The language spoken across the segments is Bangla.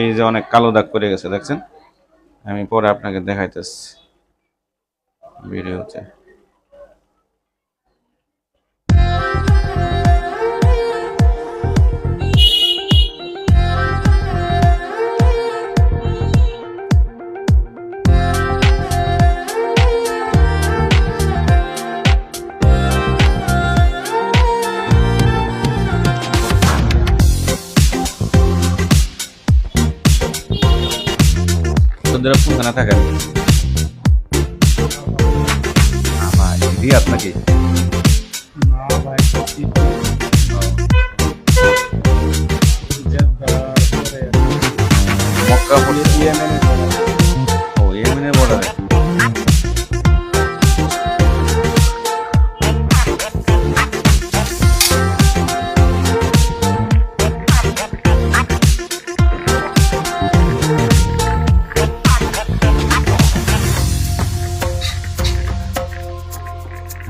এই যে অনেক কালো দাগ পড়ে গেছে দেখছেন? আমি পরে আপনাকে দেখাইতেছি ভিডিওতে। তোদের কোনখানে থাকেন। আমার রিয়াদ নাকি না ভাই সত্যি। জেদ্দা পরে মক্কা পড়ছে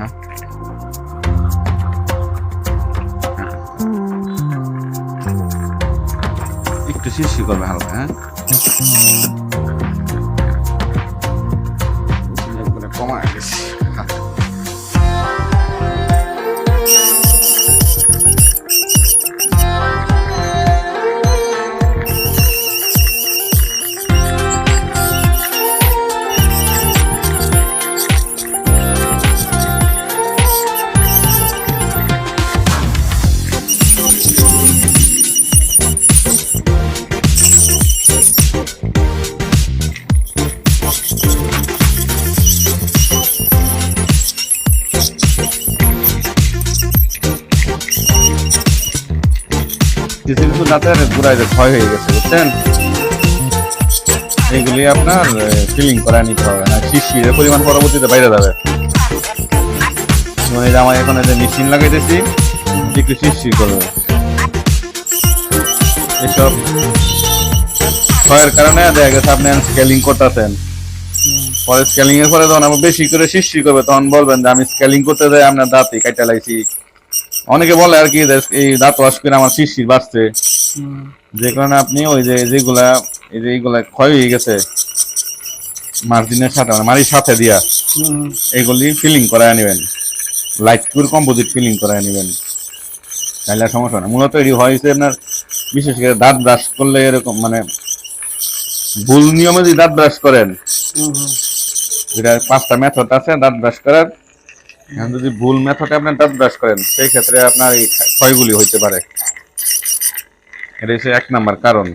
হ্যাঁ একটু শিরশির করবে হালকা হ্যাঁ একবারে কমায় গেছে কিছু কিছু দাঁতের যে ক্ষয় হয়ে গেছে, বুঝছেন? এইগুলি আপনার ফিলিং করা নিতে হবে, না শিশিরের পরিমাণ পরবর্তীতে বাইরে যাবে। যে আমার এখানে যে মেশিন লাগাইতেছি, একটু শিশির করবে। এসব ক্ষয়ের কারণে দেখা গেছে আপনি স্কেলিং করতেছেন। পরে স্কেলিং এর পরে যখন আবার বেশি করে শিশির করবে, তখন বলবেন যে আমি স্কেলিং করতে যাই, আপনার দাঁতই কাটা লাইছি অনেকে বলে আর কি এই দাঁত ওয়াশ করে আমার শিশির বাড়ছে। যে কারণে আপনি ওই যে যেগুলা এই যে এইগুলা ক্ষয় হয়ে গেছে মার্জিনের সাথে মানে মারির সাথে দিয়া এইগুলি ফিলিং করায় নেবেন। লাইট পুর কম্পোজিট ফিলিং করায় নেবেন। তাহলে সমস্যা না। মূলত এটি হয়েছে আপনার বিশেষ করে দাঁত ব্রাশ করলে এরকম মানে ভুল নিয়মে যদি দাঁত ব্রাশ করেন যেটা পাঁচটা মেথড আছে দাঁত ব্রাশ করার এখন যদি ভুল মেথডে আপনি দাঁত ব্রাশ করেন, সেই ক্ষেত্রে আপনার ক্ষয়গুলি হইতে পারে। এটা হচ্ছে এক নাম্বার কারণ।